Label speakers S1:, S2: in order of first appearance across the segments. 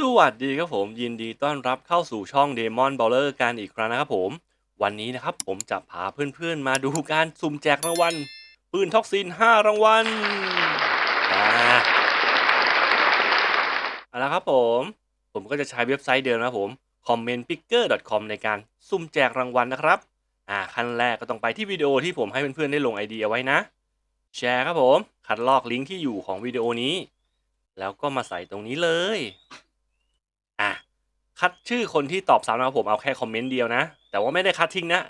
S1: สวัสดีครับผมยินดีต้อนรับเข้าสู่ช่อง Demon Brawler กันอีกครั้งนะครับผม วันนี้นะครับผมจะพาเพื่อนๆมาดูการสุ่มแจกรางวัลปืนท็อกซิน 5 รางวัลอ่าเอาละครับผม ผมก็จะใช้เว็บไซต์เดิมนะผม commentpicker.com ในการสุ่มแจกรางวัลนะครับ อ่าขั้นแรกก็ต้องไปที่วิดีโอที่ผมให้เพื่อนๆได้ลงไอเดียไว้นะ แชร์ครับผม คัดลอกลิงก์ที่อยู่ของวิดีโอนี้ แล้วก็มาใส่ตรงนี้เลย คัดชื่อคนที่ตอบซ้ำนะครับผมเอาแค่คอมเมนต์เดียวนะ แต่ว่าไม่ได้คัดทิ้งนะ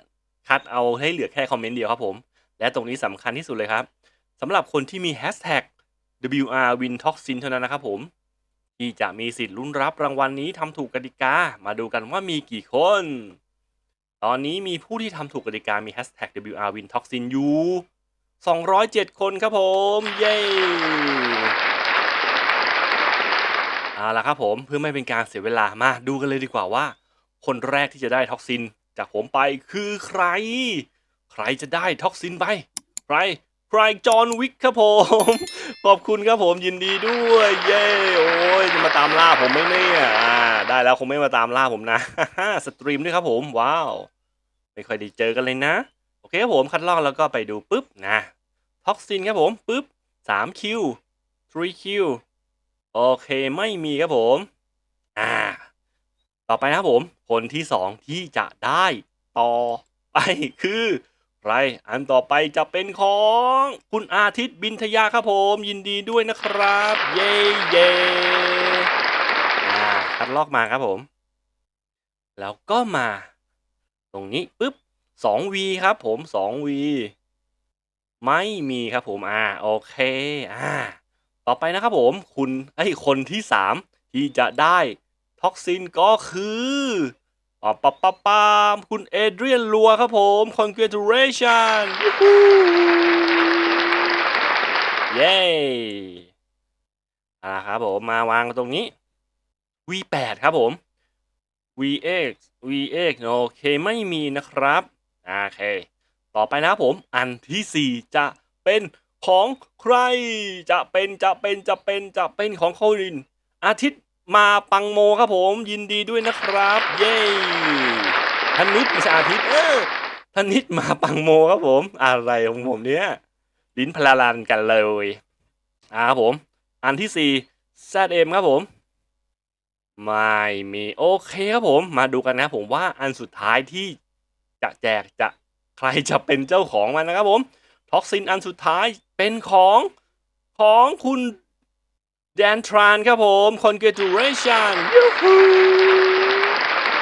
S1: คัดเอาให้เหลือแค่คอมเมนต์เดียวครับผม และตรงนี้สำคัญที่สุดเลยครับสำหรับคนที่มีแฮชแท็ก WR Win Toxin เท่านั้นนะครับผม ที่จะมีสิทธิ์ลุ้นรับรางวัลนนี้ทำถูกกติกา มาดูกันว่ามีกี่คน ตอนนี้มีผู้ที่ทำถูกกติกามีแฮชแท็ก WR Win Toxin อยู่207 คนครับผม เย้ เอาละครับผมเพื่อไม่เป็นการเสียเวลามาดูกันเลยดีกว่าว่า คนแรกที่จะได้ท็อกซิน จากผมไปคือใคร ใครจะได้ท็อกซินไปใครใครจอห์นวิกครับผม ขอบคุณครับผมยินดีด้วย เย้โอ้ยจะมาตามล่าผมไหมเนี่ยอ่าได้แล้วคงไม่มาตามล่าผมนะสตรีมด้วยครับผมว้าวไม่ค่อยได้เจอกันเลยนะ โอเคครับผมคัดลอกแล้วก็ไปดูปุ๊บนะท็อกซินครับผมปุ๊บ3คิว3คิว โอเคไม่มีครับผม อ่า ต่อไปนะครับผม คนที่สองที่จะได้ต่อไปคือใครอันต่อไปจะเป็นของคุณอาทิตย์บินทยาครับผม ยินดีด้วยนะครับ เย้เย้อ่าคัดลอกมาครับผม แล้วก็มา ตรงนี้ปุ๊บ 2V ครับผม 2V ไม่มีครับผม อ่า โอเค อ่า ต่อไปนะครับผมคุณไอ้คนที่สามที่จะได้ท็อกซินก็คือปะปะปะปามคุณเอเดรียนลัวครับผม congratulation ยูฮูเย้อ่าครับผมมาวางตรงนี้ V8 ครับผม VX VX โอเคไม่มีนะครับโอเค ต่อไปนะครับผมอันที่สี่จะเป็น ของใครจะเป็นจะเป็นจะเป็นจะเป็นของโคลิน อาทิตย์มาปังโมครับผม ยินดีด้วยนะครับ เย้ธนิตไม่ใช่อาทิตย์เออธนิตมาปังโมครับผม อะไรของผมเนี้ยลิ้นพลาลันกันเลยอ่าครับผม อันที่สี่ ZM ครับผมไม่มีโอเคครับผมมาดูกันนะผมว่าอันสุดท้ายที่จะแจกจะใครจะเป็นเจ้าของมันนะครับผม ท็อกซินอันสุดท้ายเป็นของของคุณแดนทรานครับผม congratulation ยูฮู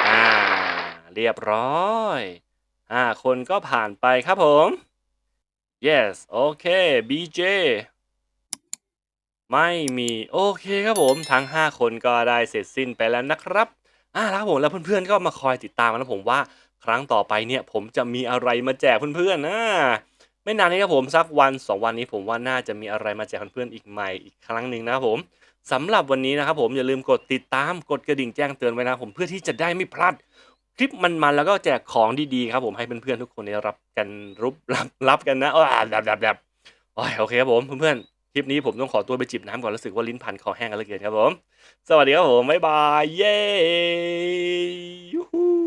S1: อ่า เรียบร้อยอ่าคนก็ผ่านไปครับผม yes โอเค BJ ไม่มีโอเคครับผมทั้ง 5 คนก็ได้เสร็จสิ้นไปแล้วนะครับอ่าแล้วครับผมแล้วเพื่อนๆก็มาคอยติดตามกันนะผมว่า ครั้งต่อไปเนี่ย ผมจะมีอะไรมาแจกเพื่อนๆนะ ไม่นานนี้ครับผมสักวัน 2 วันนี้ผมว่าน่าจะมีอะไรมาแจกเพื่อนอีกใหม่อีกครั้งหนึ่งนะครับผมสำหรับวันนี้นะครับผมอย่าลืมกดติดตามกดกระดิ่งแจ้งเตือนไว้นะผมเพื่อที่จะได้ไม่พลาดคลิปมันๆแล้วก็แจกของดีๆครับผมให้เพื่อนๆทุกคนได้รับกันรุบรับรับกันนะอ้าวแบบแบบแบบโอ้ยโอเคครับผมเพื่อนๆคลิปนี้ผมต้องขอตัวไปจิบน้ำก่อนรู้สึกว่าลิ้นพันคอแห้งกันเหลือเกินครับผม สวัสดีครับผมบ๊ายบายเย้ยูฮู